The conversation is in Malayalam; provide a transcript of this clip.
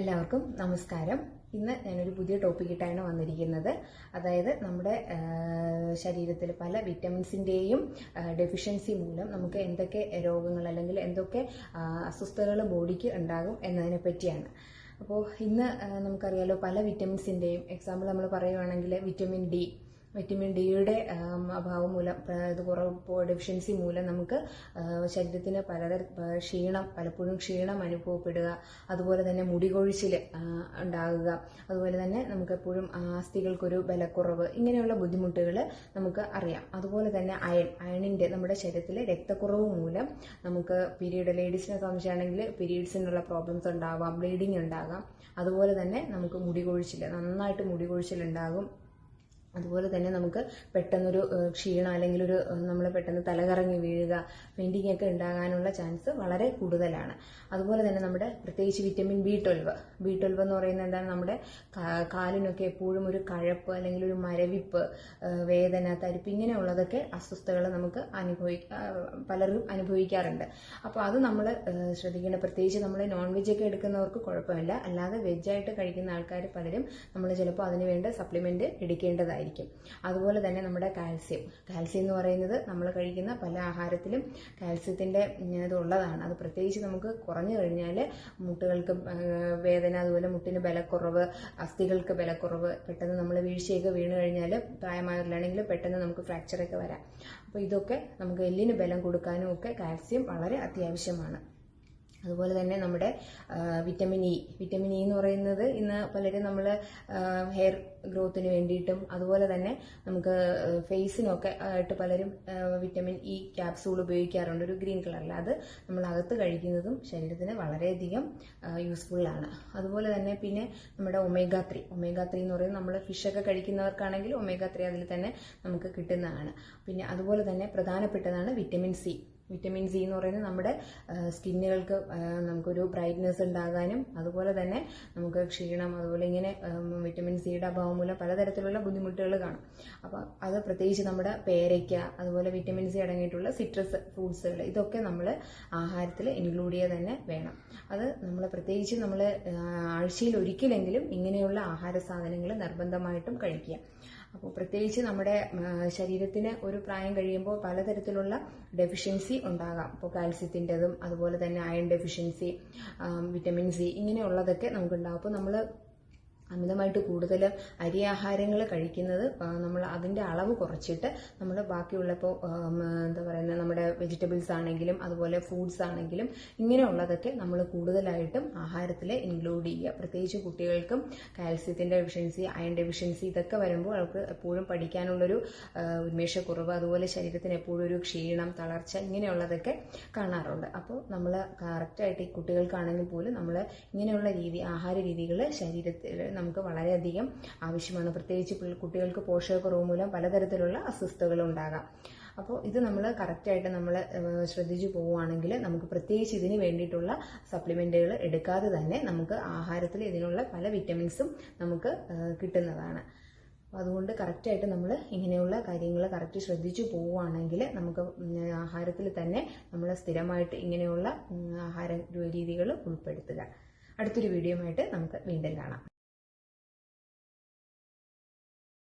എല്ലാവർക്കും നമസ്കാരം. ഇന്ന് ഞാനൊരു പുതിയ ടോപ്പിക്കിട്ടാണ് വന്നിരിക്കുന്നത്. അതായത് നമ്മുടെ ശരീരത്തിൽ പല വിറ്റമിൻസിന്റെയും ഡെഫിഷ്യൻസി മൂലം നമുക്ക് എന്തൊക്കെ രോഗങ്ങൾ അല്ലെങ്കിൽ എന്തൊക്കെ അസ്വസ്ഥതകൾ ബോഡിക്ക് ഉണ്ടാകും എന്നതിനെ പറ്റിയാണ്. അപ്പോൾ ഇന്ന് നമുക്കറിയാലോ പല വിറ്റമിൻസിന്റെയും എക്സാമ്പിൾ നമ്മൾ പറയുവാണെങ്കിൽ വിറ്റമിൻ ഡി വിറ്റമിൻ ഡിയുടെ അഭാവം മൂലം ഇത് കുറവ് ഡെഫിഷ്യൻസി മൂലം നമുക്ക് ശരീരത്തിന് പലതര ക്ഷീണം പലപ്പോഴും ക്ഷീണം അനുഭവപ്പെടുക അതുപോലെ തന്നെ മുടി കൊഴിച്ചിൽ ഉണ്ടാകുക അതുപോലെ തന്നെ നമുക്ക് എപ്പോഴും അസ്ഥികൾക്കൊരു ബലക്കുറവ് ഇങ്ങനെയുള്ള ബുദ്ധിമുട്ടുകൾ നമുക്ക് അറിയാം. അതുപോലെ തന്നെ അയൺ അയണിന്റെ നമ്മുടെ ശരീരത്തിലെ രക്തക്കുറവ് മൂലം നമുക്ക് പീരീഡ് ലേഡീസിനെ സംബന്ധിച്ചാണെങ്കിൽ പീരീഡ്സിനുള്ള പ്രോബ്ലംസ് ഉണ്ടാവാം ബ്ലീഡിങ് ഉണ്ടാകാം അതുപോലെ തന്നെ നമുക്ക് മുടി കൊഴിച്ചിൽ നന്നായിട്ട് മുടി കൊഴിച്ചിൽ ഉണ്ടാകും അതുപോലെ തന്നെ നമുക്ക് പെട്ടെന്നൊരു ക്ഷീണം അല്ലെങ്കിൽ ഒരു നമ്മൾ പെട്ടെന്ന് തലകറങ്ങി വീഴുക പെയിന്റിംഗ് ഒക്കെ ഉണ്ടാകാനുള്ള ചാൻസ് വളരെ കൂടുതലാണ്. അതുപോലെ തന്നെ നമ്മുടെ പ്രത്യേകിച്ച് vitamin B twelve B twelve എന്ന് പറയുന്നത് എന്താണ്? നമ്മുടെ കാലിനൊക്കെ എപ്പോഴും ഒരു കഴപ്പ് അല്ലെങ്കിൽ ഒരു മരവിപ്പ് വേദന തരിപ്പ് ഇങ്ങനെയുള്ളതൊക്കെ അസ്വസ്ഥതകൾ നമുക്ക് അനുഭവി പലരും അനുഭവിക്കാറുണ്ട്. അപ്പോൾ അത് നമ്മൾ ശ്രദ്ധിക്കേണ്ട. പ്രത്യേകിച്ച് നമ്മൾ നോൺ വെജ് ഒക്കെ എടുക്കുന്നവർക്ക് കുഴപ്പമില്ല. അല്ലാതെ വെജായിട്ട് കഴിക്കുന്ന ആൾക്കാർ പലരും നമ്മൾ ചിലപ്പോൾ അതിനുവേണ്ട സപ്ലിമെന്റ് സപ്ലിമെന്റ് എടുക്കേണ്ടതായിരിക്കും അതുപോലെ തന്നെ നമ്മുടെ കാൽസ്യം. കാൽസ്യം എന്ന് പറയുന്നത് നമ്മൾ കഴിക്കുന്ന പല ആഹാരത്തിലും കാൽസ്യത്തിന്റെ ഇത് ഉള്ളതാണ്. അത് പ്രത്യേകിച്ച് നമുക്ക് കുറഞ്ഞു കഴിഞ്ഞാൽ മുട്ടുകൾക്ക് വേദന അതുപോലെ മുട്ടിന് ബലക്കുറവ് അസ്ഥികൾക്ക് ബലക്കുറവ് പെട്ടെന്ന് നമ്മൾ വീഴ്ചയൊക്കെ വീണ് കഴിഞ്ഞാൽ പ്രായമായവരിലാണെങ്കിൽ പെട്ടെന്ന് നമുക്ക് ഫ്രാക്ചറൊക്കെ വരാം. അപ്പോൾ ഇതൊക്കെ നമുക്ക് എല്ലിന് ബലം കൊടുക്കാനും ഒക്കെ കാൽസ്യം വളരെ അത്യാവശ്യമാണ്. അതുപോലെ തന്നെ നമ്മുടെ വിറ്റമിൻ ഇ വിറ്റമിൻ ഇ എന്ന് പറയുന്നത് ഇന്ന് പലരും നമ്മൾ ഹെയർ ഗ്രോത്തിന് വേണ്ടിയിട്ടും അതുപോലെ തന്നെ നമുക്ക് ഫേസിനൊക്കെ ആയിട്ട് പലരും വിറ്റമിൻ ഇ ക്യാപ്സൂൾ ഉപയോഗിക്കാറുണ്ട്. ഒരു ഗ്രീൻ കളറിൽ അത് നമ്മൾ അകത്ത് കഴിക്കുന്നതും ശരീരത്തിന് വളരെയധികം യൂസ്ഫുള്ളാണ് അതുപോലെ തന്നെ പിന്നെ നമ്മുടെ ഒമേഗ ത്രീ ഒമേഗ ത്രീ എന്ന് പറയുന്നത് നമ്മൾ ഫിഷൊക്കെ കഴിക്കുന്നവർക്കാണെങ്കിൽ ഒമേഗ ത്രീ അതിൽ തന്നെ നമുക്ക് കിട്ടുന്നതാണ്. പിന്നെ അതുപോലെ തന്നെ പ്രധാനപ്പെട്ടതാണ് വിറ്റമിൻ സി വിറ്റമിൻ സി എന്ന് പറയുന്നത് നമ്മുടെ സ്കിന്നുകൾക്ക് നമുക്കൊരു ബ്രൈറ്റ്നെസ് ഉണ്ടാകാനും അതുപോലെ തന്നെ നമുക്ക് ക്ഷീണം അതുപോലെ ഇങ്ങനെ വിറ്റമിൻ സിയുടെ അഭാവം മൂലം പലതരത്തിലുള്ള ബുദ്ധിമുട്ടുകൾ കാണും. അപ്പോൾ അത് പ്രത്യേകിച്ച് നമ്മുടെ പേരയ്ക്ക അതുപോലെ വിറ്റമിൻ സി അടങ്ങിയിട്ടുള്ള സിട്രസ് ഫ്രൂട്ട്സുകൾ ഇതൊക്കെ നമ്മൾ ആഹാരത്തിൽ ഇൻക്ലൂഡ് ചെയ്യുക തന്നെ വേണം. അത് നമ്മൾ പ്രത്യേകിച്ച് നമ്മൾ ആഴ്ചയിൽ ഒരിക്കലെങ്കിലും ഇങ്ങനെയുള്ള ആഹാര സാധനങ്ങൾ നിർബന്ധമായിട്ടും കഴിക്കുക. അപ്പോൾ പ്രത്യേകിച്ച് നമ്മുടെ ശരീരത്തിന് ഒരു പ്രായം കഴിയുമ്പോൾ പലതരത്തിലുള്ള ഡെഫിഷ്യൻസി ഉണ്ടാകാം. ഇപ്പോൾ കാൽസ്യത്തിന്റെതും അതുപോലെ തന്നെ അയൺ ഡെഫിഷ്യൻസി വിറ്റമിൻ സി ഇങ്ങനെയുള്ളതൊക്കെ നമുക്കുണ്ടാകും. അപ്പോൾ നമ്മൾ അമിതമായിട്ട് കൂടുതൽ അരി ആഹാരങ്ങൾ കഴിക്കുന്നത് നമ്മൾ അതിന്റെ അളവ് കുറച്ചിട്ട് നമ്മൾ ബാക്കിയുള്ള ഇപ്പോൾ എന്താ പറയുന്നത് നമ്മുടെ വെജിറ്റബിൾസ് ആണെങ്കിലും അതുപോലെ ഫ്രൂട്ട്സ് ആണെങ്കിലും ഇങ്ങനെയുള്ളതൊക്കെ നമ്മൾ കൂടുതലായിട്ടും ആഹാരത്തിൽ ഇൻക്ലൂഡ് ചെയ്യുക. പ്രത്യേകിച്ച് കുട്ടികൾക്കും കാൽസ്യത്തിന്റെ ഡെഫിഷ്യൻസി അയൺ ഡെഫിഷ്യൻസി ഇതൊക്കെ വരുമ്പോൾ അവർക്ക് എപ്പോഴും പഠിക്കാനുള്ളൊരു ഉന്മേഷക്കുറവ് അതുപോലെ ശരീരത്തിന് എപ്പോഴും ഒരു ക്ഷീണം തളർച്ച ഇങ്ങനെയുള്ളതൊക്കെ കാണാറുണ്ട്. അപ്പോൾ നമ്മൾ കറക്റ്റായിട്ട് ഈ കുട്ടികൾക്കാണെങ്കിൽ പോലും നമ്മൾ ഇങ്ങനെയുള്ള രീതി ആഹാര രീതികൾ ശരീരത്തിൽ നമുക്ക് വളരെയധികം ആവശ്യമാണ്. പ്രത്യേകിച്ച് കുട്ടികൾക്ക് പോഷകക്കുറവ് മൂലം പലതരത്തിലുള്ള അസ്വസ്ഥതകൾ ഉണ്ടാകാം. അപ്പോൾ ഇത് നമ്മൾ കറക്റ്റായിട്ട് നമ്മൾ ശ്രദ്ധിച്ചു പോവുകയാണെങ്കിൽ നമുക്ക് പ്രത്യേകിച്ച് ഇതിന് വേണ്ടിയിട്ടുള്ള സപ്ലിമെന്റുകൾ എടുക്കാതെ തന്നെ നമുക്ക് ആഹാരത്തിൽ ഇതിനുള്ള പല വിറ്റമിൻസും നമുക്ക് കിട്ടുന്നതാണ്. അതുകൊണ്ട് കറക്റ്റായിട്ട് നമ്മൾ ഇങ്ങനെയുള്ള കാര്യങ്ങൾ കറക്റ്റ് ശ്രദ്ധിച്ചു പോവുകയാണെങ്കിൽ നമുക്ക് ആഹാരത്തിൽ തന്നെ നമ്മൾ സ്ഥിരമായിട്ട് ഇങ്ങനെയുള്ള ആഹാര രീതികൾ ഉൾപ്പെടുത്തുക. അടുത്തൊരു വീഡിയോ ആയിട്ട് നമുക്ക് വീണ്ടും കാണാം.